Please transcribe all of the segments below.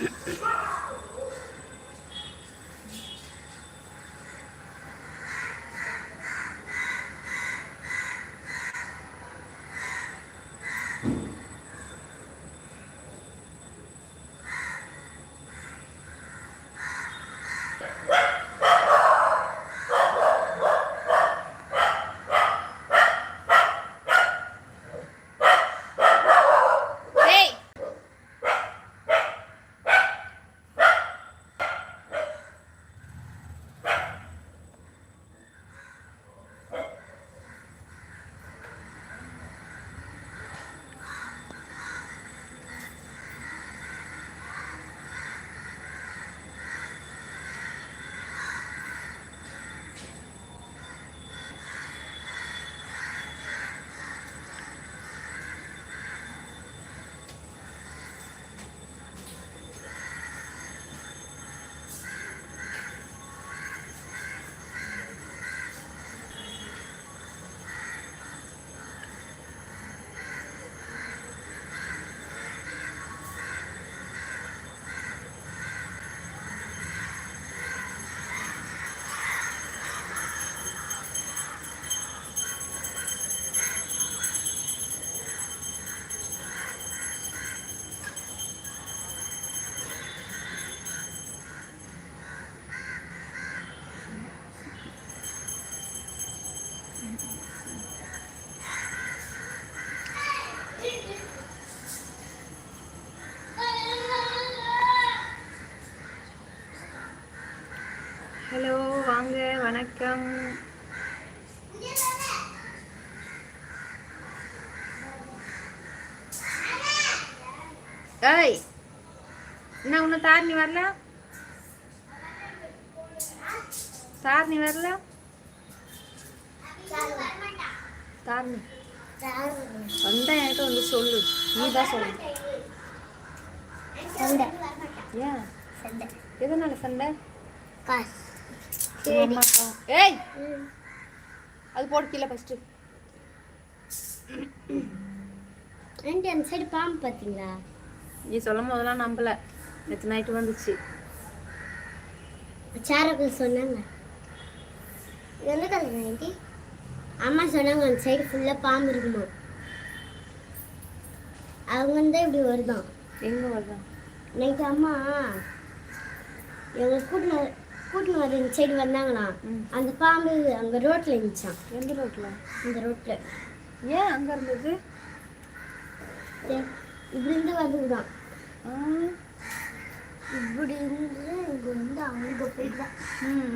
Yeah. வாங்க வணக்கம். ஏய் என்ன இன்னும் தாரணி வரல? தாரணி வரல? தாரணி வந்தா என்கிட்ட வந்து சொல்லு. நீ தான் சொல்லு. சண்டை. ஏன்? எதனால சண்டை? காசு. ஏய்! அது போட்டு கீழே ஃபஸ்ட்டு ஆண்டி அந்த சைடு பாம்பு பார்த்தீங்களா நீ சொல்லும் போதெல்லாம் நம்பல. நேற்று நைட்டு வந்துச்சு. சாரக்கள் சொன்னாங்க. இது எந்த கலர் ஆண்டி அம்மா சொன்னாங்க அந்த சைடு ஃபுல்லாக பாம்பு இருக்குமா? அவங்க வந்து இப்படி வருதான். எங்கே வருதான்? நைட்டு அம்மா எங்களை கூட்டினு கூட்டினு வர இந்த சைடு வந்தாங்களாம் ம். அந்த பாம்பு அங்கே ரோட்டில் இருந்துச்சான் எந்த ரோட்டில் இந்த ரோட்டில் ஏன் அங்கே இருந்தது? இப்படி இருந்து வந்துதான் இப்படி இருந்து இங்கே வந்து அங்கே போயிட்டுதான்.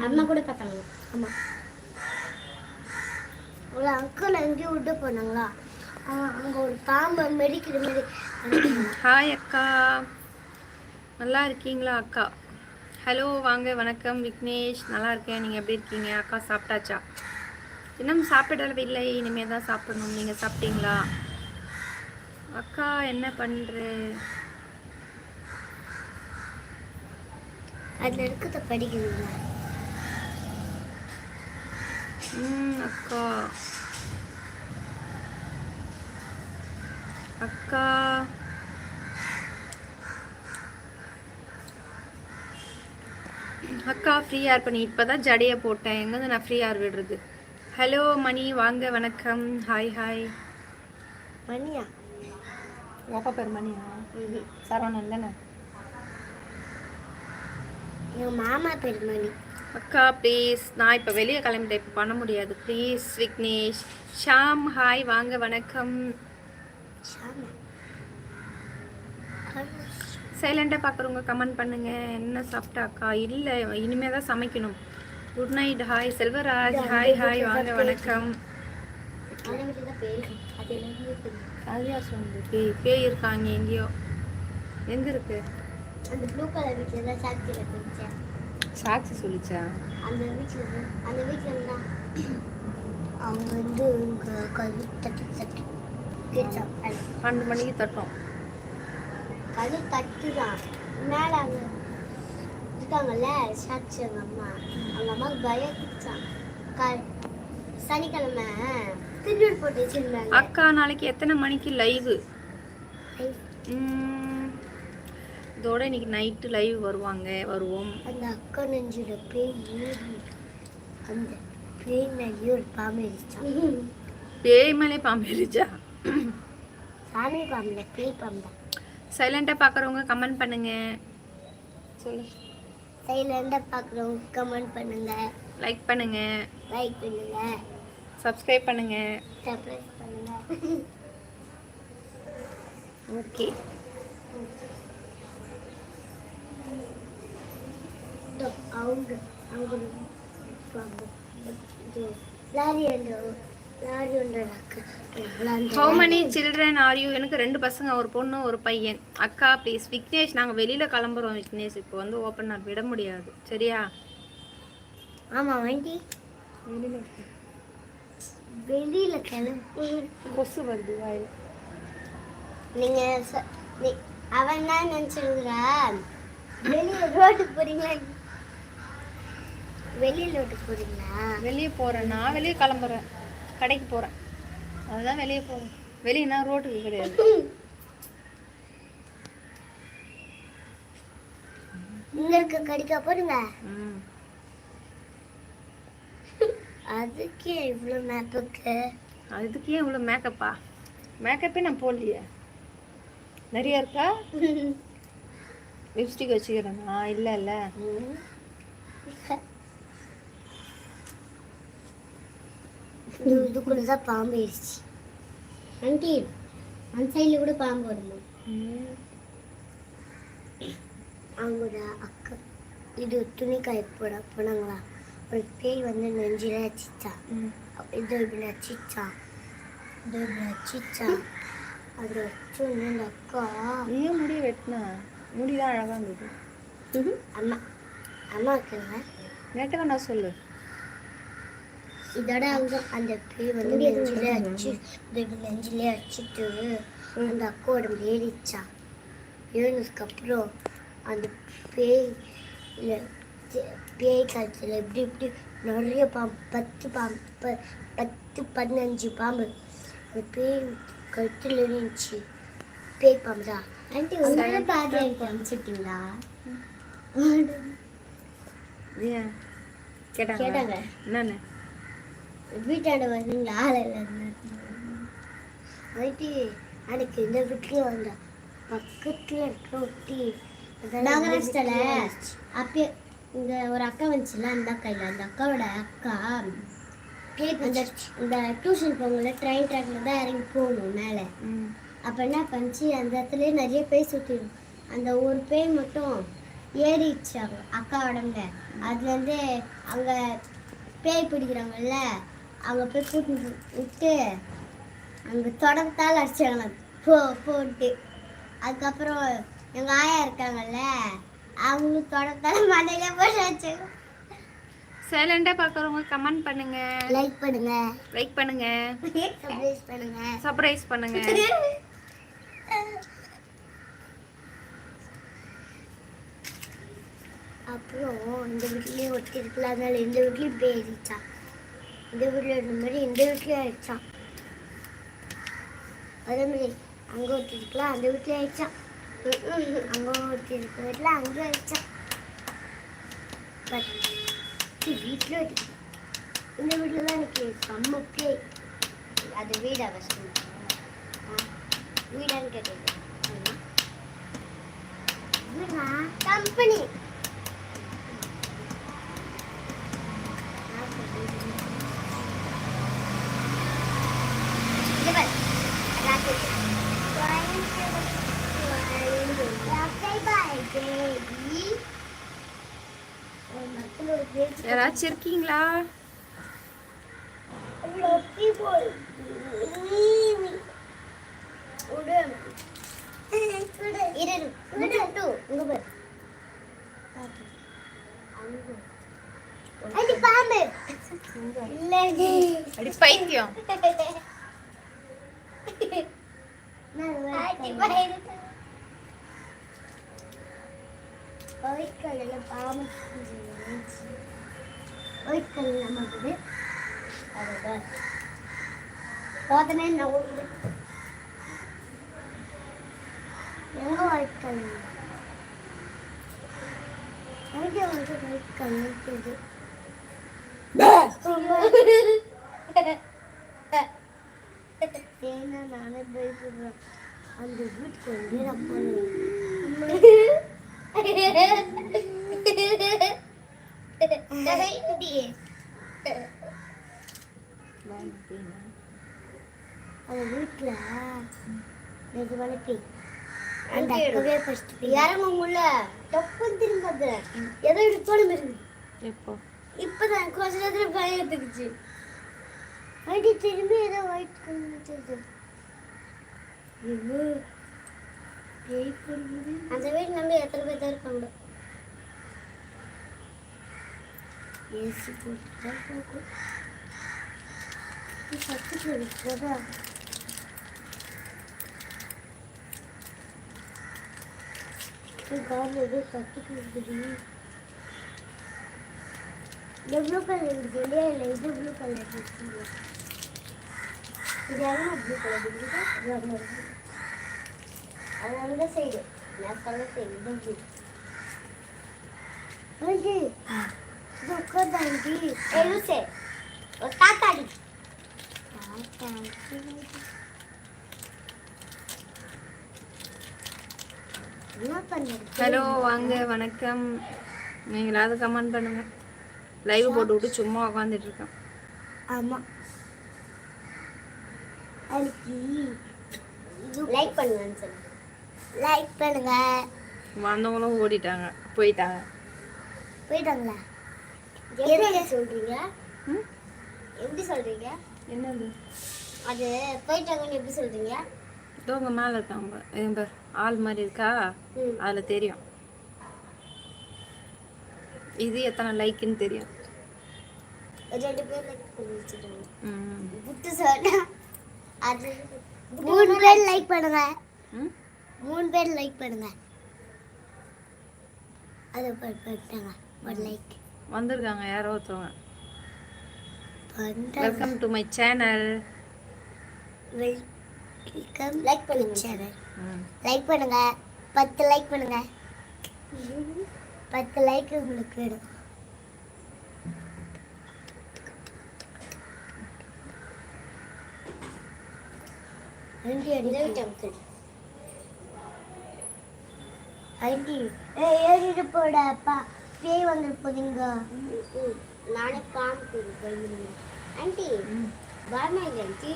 அம்மா கூட பார்த்தாங்க. அம்மா. ஒரு அங்கிள் எங்கேயும் விட்டு போனாங்களா? அங்கே ஒரு பாம்பு மெடிக்கிற மாதிரி. ஹாய் அக்கா. நல்லா இருக்கீங்களா அக்கா? ஹலோ வாங்க வணக்கம். விக்னேஷ் நல்லா இருக்கேன். நீங்கள் எப்படி இருக்கீங்க? அக்கா சாப்பிட்டாச்சா? இன்னும் சாப்பிடவில்லை இனிமேல் தான் சாப்பிடணும். நீங்கள் சாப்பிட்டீங்களா? அக்கா என்ன பண்ணுற அதில் இருக்கிறத படிக்கணுங்களா ம் அக்கா. அக்கா. அக்கா ஃப்ரீ ஏர் பண்ணி இப்போ தான் ஜடையை போட்டேன் எங்கேருந்து நான் ஃப்ரீ ஏர் விடுறது ஹலோ மணி. வாங்க வணக்கம். ஹாய் ஹாய் மணியா? ஓப்பா பேர் மணியா? சரவணன் தானே? மாமா பேர் மணி. அக்கா ப்ளீஸ் நான் இப்போ வெளியே கிளம்பிட்டேன். இப்போ பண்ண முடியாது. ப்ளீஸ் விக்னேஷ். ஷாம் ஹாய் வாங்க வணக்கம். ஷாமா? சைலண்டாக பார்க்குறவங்க கமெண்ட் பண்ணுங்க என்ன சாப்பிட்டா அக்கா இல்லை இனிமே தான் சமைக்கணும் good night hi Selvaraj hi hi வாங்க வணக்கம் பேய் பேய் இருக்காங்க எங்கேயோ எங்கே இருக்கு அந்த ப்ளூ கலர் வீட்டில் தான் சாக்சியில் குடித்தேன் சாட்சி சொல்லிச்சா அந்த வீட்டில் அந்த வீட்டில் தான் அவங்க வந்து பன்னெண்டு மணிக்கு தட்டோம் கல் தட்டு தான் மேலே அங்கே இருக்காங்கல்ல சாட்சி அவங்க அம்மா. அவங்க அம்மாவுக்கு பயந்துச்சான் க சனிக்கிழமை திருநூறு போட்டு வச்சிருந்தாங்க. அக்கா நாளைக்கு எத்தனை மணிக்கு லைவு இதோட இன்னைக்கு நைட்டு லைவ் வருவாங்க வருவோம். அந்த அக்கா நெஞ்சோட பேய் ஏறி அந்த பேய் மேலேயே ஒரு பாம்பு இருந்துச்சான் பேய் மேலே பாம்பு இருச்சா சாமி பாம்புல பேய் பாம்பு சைலண்டாக பார்க்குறவங்க கமெண்ட் பண்ணுங்க. சொல்லு. சைலண்டாக பார்க்குறவங்க கமெண்ட் பண்ணுங்க. லைக் பண்ணுங்க. லைக் பண்ணுங்க. சப்ஸ்கிரைப் பண்ணுங்க. சர்ப்ரைஸ் பண்ணுங்க. ஓகே அவங்க அவங்க லாரி இருக்கு how many children are you எனக்கு ரெண்டு பசங்க ஒரு பொண்ணு ஒரு பையன். அக்கா ப்ளீஸ் விக்னேஷ் நாங்கள் வெளியில் கிளம்புறோம் விக்னேஷ். இப்போ வந்து ஓப்பன் நான் விட முடியாது. சரியா? ஆமாம் வண்டி வெளியில் வெளியில் கிளம்பு. கொசு வருது வாயில். நீங்க ச- நீ- அவன் என்ன நினைச்சிருக்கிறா வெளியில ரோட்டுக்கு போறீங்களா? வெளியில ரோட்டுக்கு போறீங்களா? வெளியே போகிறேன் நான் வெளியே கிளம்புறேன். கடைக்கு போகிறேன் அதுதான் வெளியே போகிறேன் வெளியேனா ரோட்டுக்கு கிடையாது. இங்க இருக்க கடிக்கா போறீங்க ம். அதுக்கே இவ்வளவு மேப்புக்கு அதுக்கு இவ்வளோ மேக்கப்பா மேக்கப்பே நான் போடலையே. நிறைய இருக்கா? லிப்ஸ்டிக் வச்சுக்கிறேனா? இல்லை இல்லை. இதுக்குள்ளதான் பாம்பு ஏறிச்சு. ஆண்டி அந்த சைடுல கூட பாம்பு வருமா? அவங்களோட அக்கா இது துணி காய போட போனாங்களா? ஒரு பேய் வந்து நெஞ்சில அச்சிச்சா இது இப்படி அச்சிச்சா இது இப்படி அச்சிச்சா அது வச்சு அந்த அக்கா ஏன் முடி வெட்டினா? முடிதான் அழகாக இருந்தது. அம்மா அம்மா இருக்குங்க நேற்று வேணா சொல்லு. இதோட அவங்க அந்த பேய் வந்து நெஞ்சிலே அடிச்சு நெஞ்சிலே அடிச்சுட்டு அந்த அக்கா உடம்பு ஏறிச்சா ஏறினதுக்கு அப்புறம் அந்த பேய் பேய் காலத்தில் எப்படி இப்படி நிறைய பாம்பு பத்து பாம்பு ப- பத்து பதினஞ்சு பாம்பு. அந்த பேய் கழுத்தில் இருந்துச்சு. பேய் பாம்பு தான். ஆண்டி உங்களை பார்த்து எனக்கு அனுப்பிச்சிட்டிங்களா கேட்டாங்க கேட்டாங்க. என்னன்னு? வீட்டாண்ட வந்தீங்களா? ஆளில் வந்துட்டு அன்னைக்கு இந்த வீட்லயும் வந்தா. பக்கத்துல இருக்க ஒட்டி நாகராஷ்டிரால அப்பயே இங்க ஒரு அக்கா வந்துச்சுல அந்த அக்கா இல்ல அந்த அக்காவோட அக்கா அந்த இந்த டியூஷன் போகல ட்ரெயின் ட்ராக்ல தான் இறங்கி போகணும் மேலே. அப்போ என்ன பண்ணுச்சு அந்த இடத்துல நிறைய பேய் சுற்றிடும் அந்த ஒரு பேய் மட்டும் ஏறிடுச்சு அக்கா உடம்புல. அதுலேருந்து அங்கே பேய் பிடிக்கிறாங்கல்ல அவங்க போய் கூட்டிட்டு விட்டு அங்கே தொடக்கத்தால் அடிச்சாங்க. போ போட்டு அதுக்கப்புறம் எங்கள் ஆயா இருக்காங்கல்ல அவங்களும் தொடக்கத்தால் மண்டையில போட்டு வச்சாங்க சைலண்டாக பார்க்குறவங்க கமெண்ட் பண்ணுங்க. லைக் பண்ணுங்க. லைக் பண்ணுங்க. சப்ஸ்கிரைப் பண்ணுங்க. சர்ப்ரைஸ் பண்ணுங்க. அப்புறம் இந்த வீட்லயும் ஒட்டி இருக்கலாம் இந்த வீட்லயும் பேரிச்சான் இந்த வீட்டில் இருந்த மாதிரி இந்த வீட்லேயும் ஆயிடுச்சான் அதே மாதிரி அங்கே ஒருத்திருக்கலாம் அந்த வீட்லேயும் ஆயிடுச்சான் அங்கே ஒருத்திருக்க இருக்க வீட்ல அங்க ஆயிடுச்சான் பட் வீட்ல இந்த வீட்டில் தான் எனக்கு செம்ம பேய் அது வீடு அவசியம். வீடான்னு கேட்டது கம்பெனி. யாராச்சும் இருக்கீங்களா பாம்பு இல்லடி அடி பைத்தியம். ஒயிட்கல்ல பாம்பு ஒயிட்கல்ல நமக்கு அதுதான் போதனே நான் ஓடுது எங்க ஒயிட்கல் எனக்கு வந்து லைட் கண்ணுக்குது ஏன்னா நானே பயப்படுறேன் அந்த வீட்டுக்கு வந்து நான் அந்த வீட்டில் இது பேய் அந்த அக்கவே ஃபர்ஸ்ட் இறங்கும்ல தப்பு திரும்ப ஏதோ எடுத்தோன்னு இருக்கு எப்போ இப்பதான் கொஞ்ச நேரத்துல பயம் எடுத்துக்கிச்சு அடி திரும்பி ஏதோ ஒயிட் கலர் அந்த வீடு நம்பி எத்தனை பேர் தான் இருப்பாங்க ஏசி போட்டு தான் போகும் பக்கத்தில் இருக்கிறதா? காரில் ஏதோ சத்துக்கு இருக்குது. இந்த ப்ளூ கலர் இருக்கு இல்லையா? இல்லை இது ப்ளூ கலர் இருக்கு இது யாரும் ப்ளூ கலர் இருக்கு அந்த சைடு நான் சொல்ல ஆண்டி இது உட்காந்து ஆண்டி எழுசே ஒரு தாத்தாடி ஹலோ வாங்க வணக்கம். நீங்களாவது கமெண்ட் பண்ணுங்க. லைவ் போட்டு விட்டு சும்மா உட்காந்துட்டு இருக்கேன் ஆமா. அதுக்கு லைக் பண்ணுங்கன்னு சொல்லு லைக் பண்ணுங்க. வந்தவங்களும் ஓடிட்டாங்க. போயிட்டாங்க. போயிட்டாங்களா? எப்படி சொல்றீங்க? ம்? எப்படி சொல்றீங்க? என்னது? அது போயிட்டாங்கன்னு எப்படி சொல்றீங்க? இதோ உங்க மேலே இருக்காங்க என் பேர் ஆள் மாதிரி இருக்கா. அதில் தெரியும். இது எத்தனை லைக்குன்னு தெரியும். ரெண்டு பேர் லைக் பண்ணி ம். புட்டு சொன்னா அது மூணு பேர் லைக் பண்ணுங்க. ம்? மூணு பேர் லைக் பண்ணுங்க. அது போயிட்டாங்க. ஒரு லைக் வந்திருக்காங்க யாரோ ஒருத்தவங்க. பண்ணிட்டாங்க welcome to my channel welcome like பண்ணுங்க. சேனல் லைக் பண்ணுங்க. பத்து லைக் பண்ணுங்க. பத்து லைக் உங்களுக்கு வேணும். ஆண்டி அடிச்சு ஆண்டி ஏறிட்டு போட அப்பா. பேய் வந்து போதீங்க. நானே பாம்பு போயிருக்கேன் ஆண்டி ம். வரமா இல்லை ஆண்டி.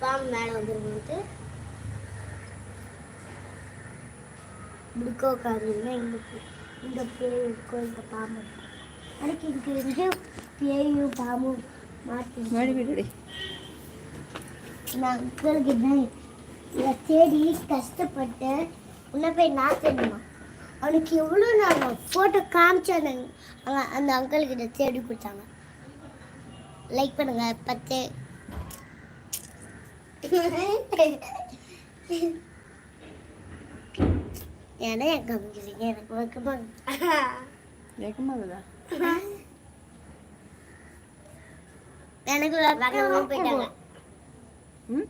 பாம்பு மேலே வந்துருக்குது இப்படிக்கோ உட்காந்துருந்தா இங்கே இந்த பேய் இருக்கும் இந்த பாம்பு இருக்கும் எனக்கு இங்கே இருந்து பேயும் பாம்பும் விடுடி நான் அங்கிளுக்கு தான் இதை தேடி கஷ்டப்பட்டு உன்னை போய் நான் தேடணுமா அவனுக்கு எவ்வளோ நாங்கள் ஃபோட்டோ காமிச்சு அந்த அந்த அங்கிள் கிட்ட தேடி கொடுத்தாங்க. லைக் பண்ணுங்க பத்து. ஏன்னா என் காமிக்கிறீங்க எனக்கு வைக்கமா ஏக்கமாகுதா எனக்கு வந்தவங்க போயிட்டாங்க. ம்?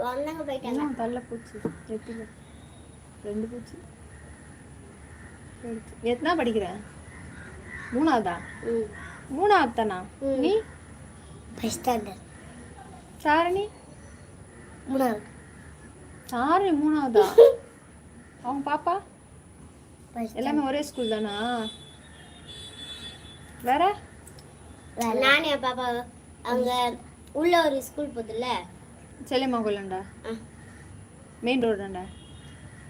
வந்தவங்க போயிட்டாங்க. தள்ள பூச்சி? எட்டில ரெண்டு பூச்சி. எத்தனா படிக்கிற? மூணாவதா? மூணாவது தானா. நீ? ஃபஸ்ட் ஸ்டாண்டர்ட் சாரணி? மூணாவது. சாரணி மூணாவதா? அவங்க பாப்பா? எல்லாமே ஒரே ஸ்கூல் தானா? வேற? நானே என் பாப்பா அங்க உள்ள ஒரு ஸ்கூல் போகுதுல்ல செல்லியம்மா கோயிலாண்டா மெயின் ரோடாண்டா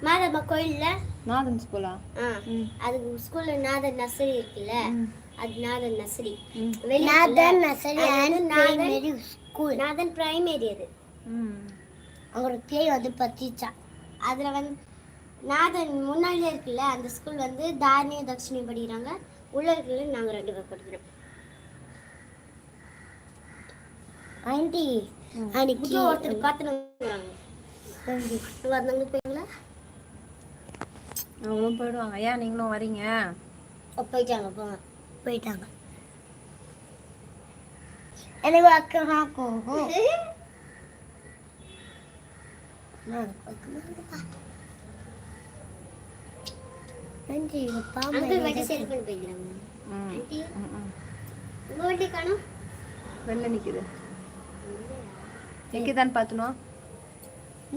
மாதம்மா கோயில்ல? நாதன் ஸ்கூலா? ஆ, அதுக்கு ஸ்கூல்ல நாதன் நர்சரி இருக்குல்ல. அது Nathan nursery. Nathan nursery Nathan school Nathan primary அது. ஒரு பேய் வந்து பத்திச்சா அதுல வந்து நாதன் முன்னாடியே இருக்குல்ல? அந்த ஸ்கூல் வந்து தாரணி தக்ஷினி படிக்கிறாங்க. உள்ள இருக்குல்ல நாங்க ரெண்டு பேர் படிக்கிறோம். ஆண்டி. அன்னைக்கு ஒருத்தர் பார்த்துட்டு வந்தாங்க. போய்ங்களா அவங்களும் போயிடுவாங்க. ஏன் நீங்களும் வரீங்க? போயிட்டாங்க போங்க. போயிட்டாங்க. எனக்கு அக்கமா கோபம் பண்ணி போய்க்கிறாங்க. உங்க வண்டி காணும்? வெளில நிக்குது. நிக்குதான்னு பார்த்தனோ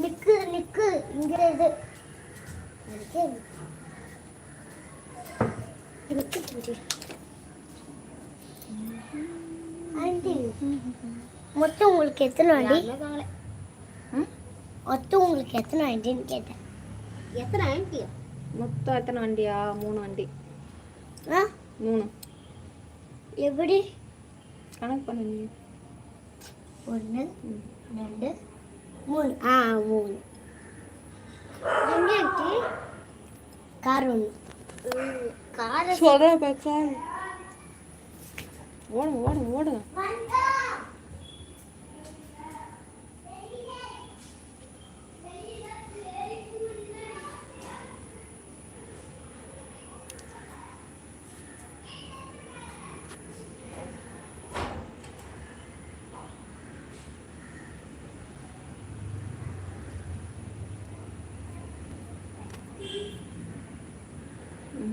நிக்கு நிக்கு. இங்க இது நிக்கு மொத்தம் உங்களுக்கு எத்தனை வண்டி ம் மொத்தம் உங்களுக்கு எத்தனை வண்டின்னு கேட்டேன். எத்தனை ஆண்டி மொத்தம் எத்தனை வண்டியா மூணு வண்டி ஆ? மூணு. எப்படி? கணக்கு பண்ணு நீ. ஒன்று. ரெண்டு மூணு. ஆ மூணு. ரெண்டு கார் ஒன்று கார் சொல்கிறேன் பாக்கா ஓடுங்க ஓடுங்க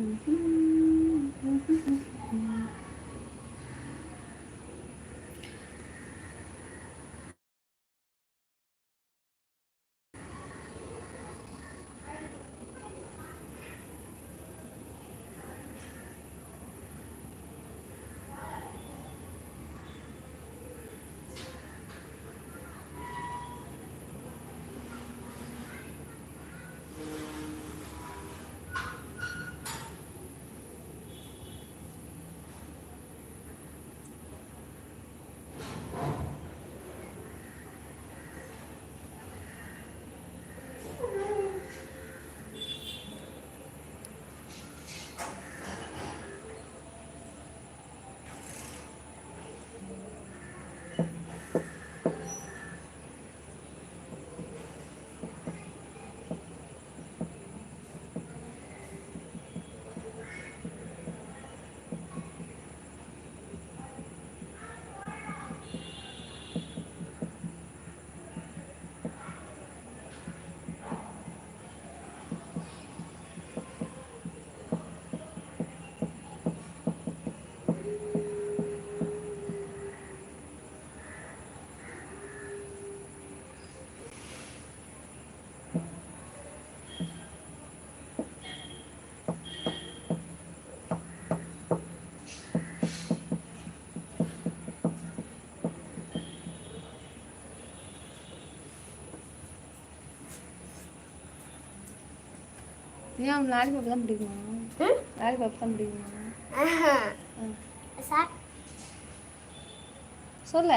ஓடுங்க ஏன் லாலிபாப் தான் பிடிக்குமா? லாலிபாப் தான் பிடிக்குமா? சொல்ல.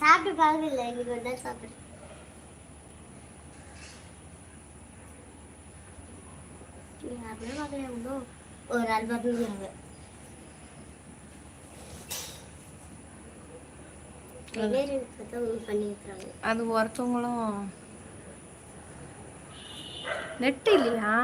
சாப்பிட்டு பாருங்க இல்லை இன்னைக்கு ஒரு நாள் சாப்பிடு. நீங்கள் அப்படியே பார்க்குறேன் ஒரு நாள் பார்த்துக்கிறாங்க வெவ்வேறு பார்த்தா பண்ணி வைக்கிறாங்க அது ஒருத்தவங்களும் நெட்டு இல்லையா?